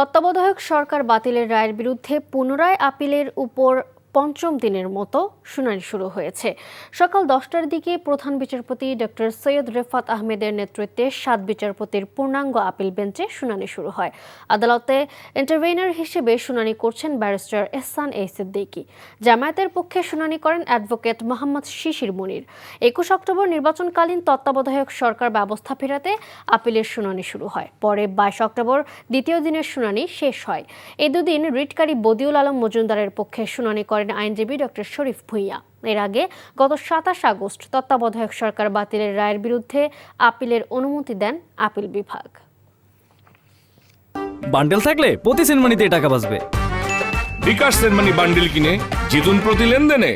তত্ত্বাবধায়ক সরকার বাতিলের রায়ের বিরুদ্ধে পুনরায় আপিলের উপর পঞ্চম দিনের মতো শুনানি শুরু হয়েছে। সকাল দশটার দিকে প্রধান বিচারপতি ডক্টর সৈয়দ রেফাত আহমেদের নেতৃত্বে সাত বিচারপতির পূর্ণাঙ্গ আপিল বেঞ্চে শুনানি শুরু হয়। আদালতে ইন্টারভেইনার হিসেবে শুনানি করছেন ব্যারিস্টার এহসান এ সিদ্দিকী। জামায়াতের পক্ষে শুনানি করেন অ্যাডভোকেট মোহাম্মদ শিশির মনির। একুশ অক্টোবর নির্বাচনকালীন তত্ত্বাবধায়ক সরকার ব্যবস্থা ফেরাতে আপিলের শুনানি শুরু হয়। পরে বাইশ অক্টোবর দ্বিতীয় দিনের শুনানি শেষ হয়। এই দুদিন রিটকারী বদিউল আলম মজুমদারের পক্ষে শুনানি করেন আইনজীবী ডক্টর শরীফ ভুইয়া। এর আগে গত সাতাশ আগস্ট তত্ত্বাবধায়ক সরকার বাতিলের রায়ের বিরুদ্ধে আপিলের অনুমতি দেন আপিল বিভাগ। বান্ডেল থাকলে প্রতি সিনেমানিতে টাকা বাঁচবে। বিকাশ সেনমানি বান্ডেল কিনে জিতুন প্রতি লেনদেনে।